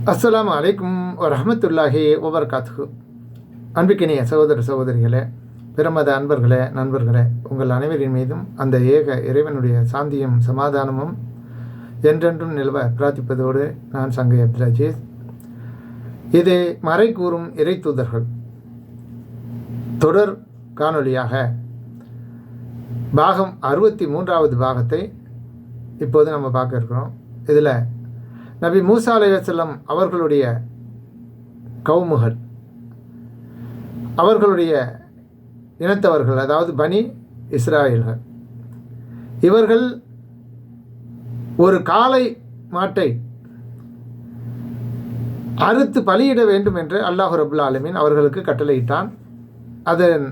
அஸ்லாம் அலைக்கும் ரஹமத்துல்லாஹி வபர்காத்து அன்பிக்கினிய சகோதர சகோதரிகளே பிரமத அன்பர்களே நண்பர்களே உங்கள் அனைவரின் மீதும் அந்த ஏக இறைவனுடைய சாந்தியும் சமாதானமும் என்றென்றும் நிலவ பிரார்த்திப்பதோடு நான் சங்கை அப்துல் இது மறை கூறும் இறை தூதர்கள் தொடர் காணொளியாக பாகம் அறுபத்தி மூன்றாவது பாகத்தை இப்போது நம்ம பார்க்க இருக்கிறோம். இதில் நபி மூசா அலைவசல்லம் அவர்களுடைய கவுமுகள் அவர்களுடைய இனத்தவர்கள் அதாவது பனி இஸ்ராயல்கள். இவர்கள் ஒரு காலை மாட்டை அறுத்து பலியிட வேண்டும் என்று அல்லாஹு ரபுல் ஆலமீன் அவர்களுக்கு கட்டளையிட்டான். அதன்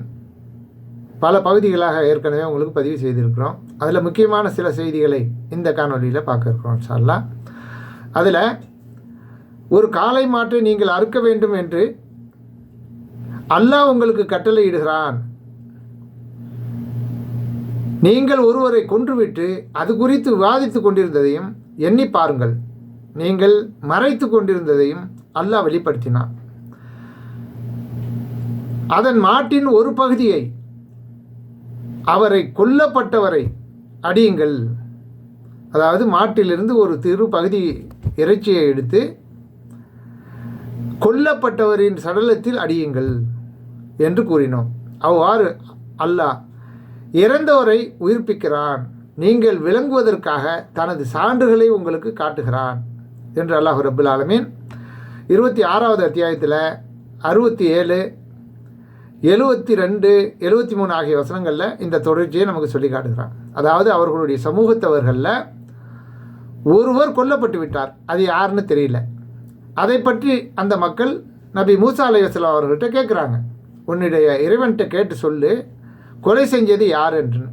பல பகுதிகளாக ஏற்கனவே உங்களுக்கு பதிவு செய்திருக்கிறோம். அதில் முக்கியமான சில செய்திகளை இந்த காணொலியில் பார்க்க இருக்கிறோம் சார்லாம் அதில் ஒரு காலை மாற்றை நீங்கள் அறுக்க வேண்டும் என்று அல்லாஹ் உங்களுக்கு கட்டளையிடுகிறான். நீங்கள் ஒருவரை கொன்றுவிட்டு அது குறித்து விவாதித்து கொண்டிருந்ததையும் எண்ணி பாருங்கள். நீங்கள் மறைத்து கொண்டிருந்ததையும் அல்லாஹ் வெளிப்படுத்தினான். அதன் மாட்டின் ஒரு பகுதியை அவரை கொல்லப்பட்டவரை அடியுங்கள். அதாவது மாட்டிலிருந்து ஒரு திரு பகுதி இறைச்சியை எடுத்து கொல்லப்பட்டவரின் சடலத்தில் அடியுங்கள் என்று கூறினோம். அவ்வாறு அல்லாஹ் இறந்தவரை உயிர்ப்பிக்கிறான். நீங்கள் விளங்குவதற்காக தனது சான்றுகளை உங்களுக்கு காட்டுகிறான் என்று அல்லாஹ் ரபுல் ஆலமீன் இருபத்தி ஆறாவது அத்தியாயத்தில் அறுபத்தி ஏழு எழுபத்தி ரெண்டு எழுபத்தி மூணு ஆகிய வசனங்களில் இந்த தொடர்ச்சியை நமக்கு சொல்லி காட்டுகிறான். அதாவது அவர்களுடைய சமூகத்தவர்களில் ஒருவர் கொல்லப்பட்டு விட்டார். அது யாருன்னு தெரியல. அதை பற்றி அந்த மக்கள் நபி மூசா அலைவாஸ்லாம் அவர்கிட்ட கேட்குறாங்க. உன்னுடைய இறைவன்கிட்ட கேட்டு சொல்லு கொலை செஞ்சது யார் என்று.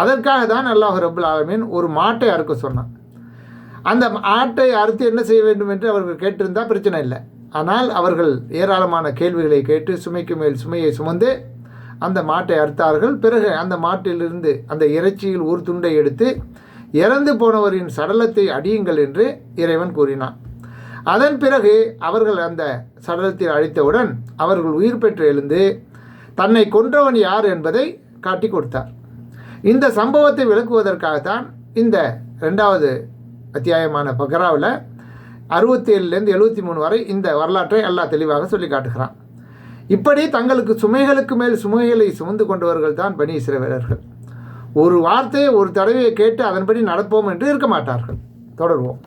அதற்காக தான் அல்லாஹ் ரபுல் ஆலமீன் ஒரு மாட்டை அறுக்க சொன்னான். அந்த ஆட்டை அறுத்து என்ன செய்ய வேண்டும் என்று அவர்கள் கேட்டிருந்தால் பிரச்சனை இல்லை. ஆனால் அவர்கள் ஏராளமான கேள்விகளை கேட்டு சுமைக்கு மேல் சுமையை சுமந்து அந்த மாட்டை அறுத்தார்கள். பிறகு அந்த மாட்டிலிருந்து அந்த இறைச்சியில் ஒரு துண்டை எடுத்து இறந்து போனவரின் சடலத்தை அடியுங்கள் என்று இறைவன் கூறினான். அதன் பிறகு அவர்கள் அந்த சடலத்தில் அழித்தவுடன் அவர்கள் உயிர் பெற்று எழுந்து தன்னை கொன்றவன் யார் என்பதை காட்டி கொடுத்தார். இந்த சம்பவத்தை விளக்குவதற்காகத்தான் இந்த ரெண்டாவது அத்தியாயமான பக்ராவில் அறுபத்தி ஏழுலேருந்து எழுபத்தி மூணு வரை இந்த வரலாற்றை எல்லா தெளிவாக சொல்லி காட்டுகிறான். இப்படி தங்களுக்கு சுமைகளுக்கு மேல் சுமைகளை சுமந்து கொண்டவர்கள் தான் பனி வீரர்கள் ஒரு வார்த்தையை ஒரு தடவையை கேட்டு அதன்படி நடப்போம் என்று இருக்க மாட்டார்கள். தொடர்வோம்.